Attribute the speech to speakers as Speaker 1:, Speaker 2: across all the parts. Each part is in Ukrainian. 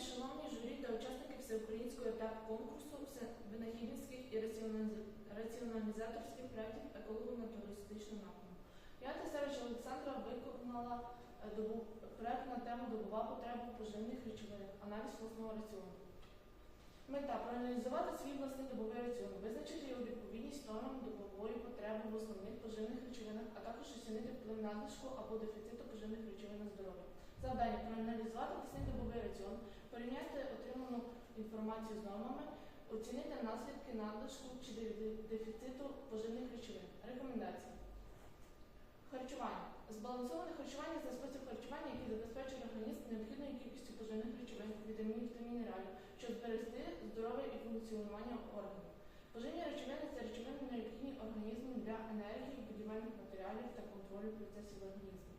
Speaker 1: шановні журі та учасники всеукраїнського етапу конкурсу винахідницьких і раціоналізаторських проєктів еколого-натуралістичного напрямку. Я Тесевич Олександра виконала е, проект на тему добова потреба поживних речовин, аналіз власного раціону. Мета проаналізувати свій власний добовий раціон, визначити його відповідність нормам добової потреби в основних поживних речовинах, а також оцінити вплив надлишку або дефіциту поживних речовин на здоров'я. Завдання проаналізувати власний добовий раціон, порівняти отриману інформацію з нормами, оцінити наслідки надлишку чи дефіциту поживних речовин. Рекомендації. Харчування. Збалансоване харчування це спосіб харчування, який забезпечує організм необхідною кількістю поживних речовин, вітамінів та мінералів, щоб зберегти здоров'я і функціонування органів. Поживні речовини це речовини необхідні організму для енергії, будівельних матеріалів та контролю процесів організму.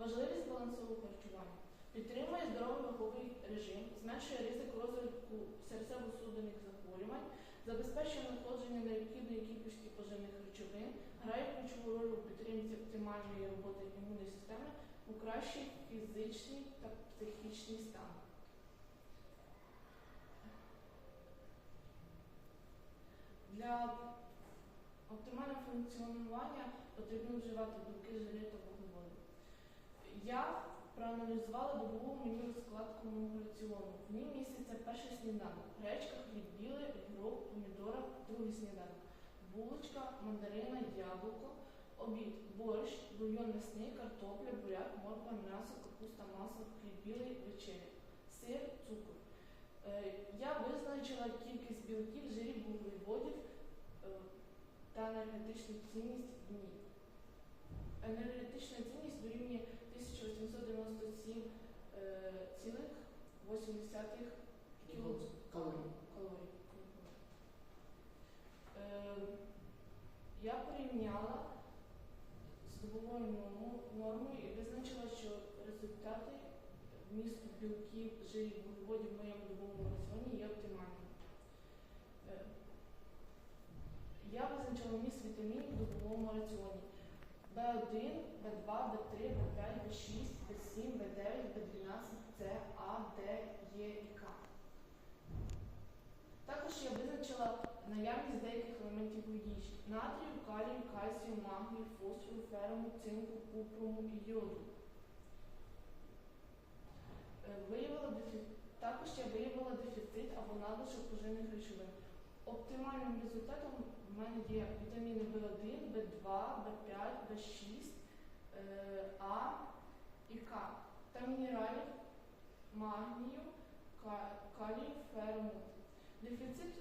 Speaker 1: Важливість збалансового харчування. Підтримує здоровий ваговий режим, зменшує ризик розвитку серцево-судинних захворювань, забезпечує надходження необхідної кількості поживних речовин, грає ключову роль у підтримці оптимальної роботи імунної системи, покращує фізичний та психічний стан. Для оптимального функціонування потрібно вживати білки, жири та вуглеводи. Я проаналізувала добову меню розкладку мого раціону. В ній міститься перший сніданок. Гречка, хліб білий, огірок, помідора, другий сніданок. Булочка, мандарина, яблуко, обід, борщ, бульйон м'ясний, картопля, буряк, морква, м'ясо, капуста, масло, хліб білий, вечеря, сир, цукор. Е, Я визначила кількість білків, жирів, вуглеводів е, та енергетичну цінність в ній. Енергетична цінність дорівнює 1897 е, цілих 80 кілокалорій.
Speaker 2: Калорій.
Speaker 1: калорій. Е, Я порівняла з добовою нормою і визначила, що результати вмісту білків, жирів, вуглеводів в моєму добовому раціоні є оптимальними. Е, Я визначила вміст вітамінів в добовому раціоні. В1, В2, В3, В5, В6, В7, В9, В12, С, А, Д, Е і К. Також я визначила наявність деяких елементів у їжі: натрію, калію, кальцію, магнію, фосфору, феруму, цинку, купруму і йоду. Е, Виявила дефі- Також я виявила дефіцит або надлишок поживних речовин. Оптимальним результатом в мене є вітаміни В1, В2, В5, В6, е, А і К та мінералів магнію, калію, ферму. Дефіцит,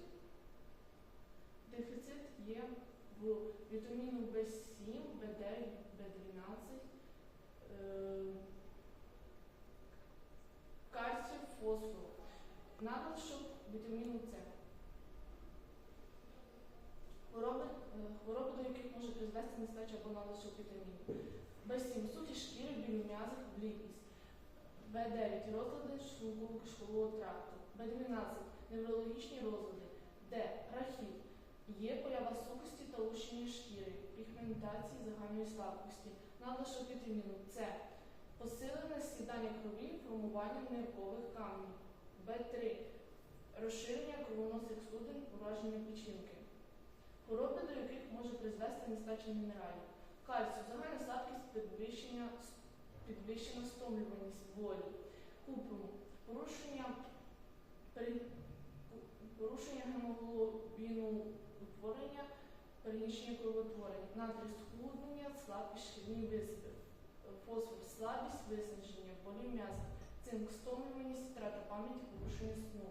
Speaker 1: дефіцит є в вітаміну В7, В9, В12, е, кальцію, фосфору, надлишок вітаміну С. Хвороби, е, хвороби, до яких може призвести нестача або надлишок вітамінів. В7 суті шкіри, білі м'язи, блідність. В9 розлади шлунково-кишкового тракту. В12 неврологічні розлади. Д. Рахіт. Є поява сухості та лущення шкіри, пігментації загальної слабкості, надлишок вітаміну С. Посилене сідання крові, формування ниркових каменів. Б3. Розширення кровоносних судин, ураження печінки. Хвороби, до яких може призвести нестача мінералів. Кальцію, загальна слабкість, підвищення, підвищена стомлюваність волі. Купрум, порушення, порушення гемоглобіну утворення, переміщення кровотворення, натрій схуднення, слабкість, шкільні висипи, фосфор, слабість, виснаження, болі м'яза, цинк, стомлюваність, втрата пам'яті, порушення сну.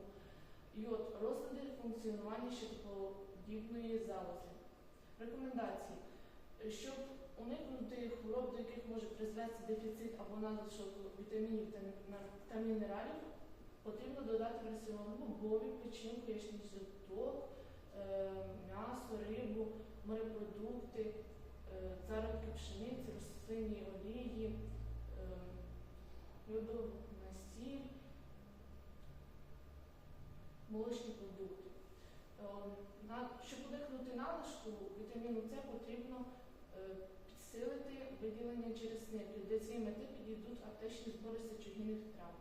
Speaker 1: Йод, розлади функціонування щитоподібної залози. Рекомендації. Щоб уникнути хвороб, до яких може призвести дефіцит або надлишок вітамінів та, мінералів, потрібно додати в раціон бобові, печінку, яєчний жовток, е, м'ясо, рибу, морепродукти, е, зародки пшениці, рослинні олії, надлишку вітаміну С потрібно е, підсилити виділення через нирки. Для цієї мети підійдуть аптечні збори сечогінних трав.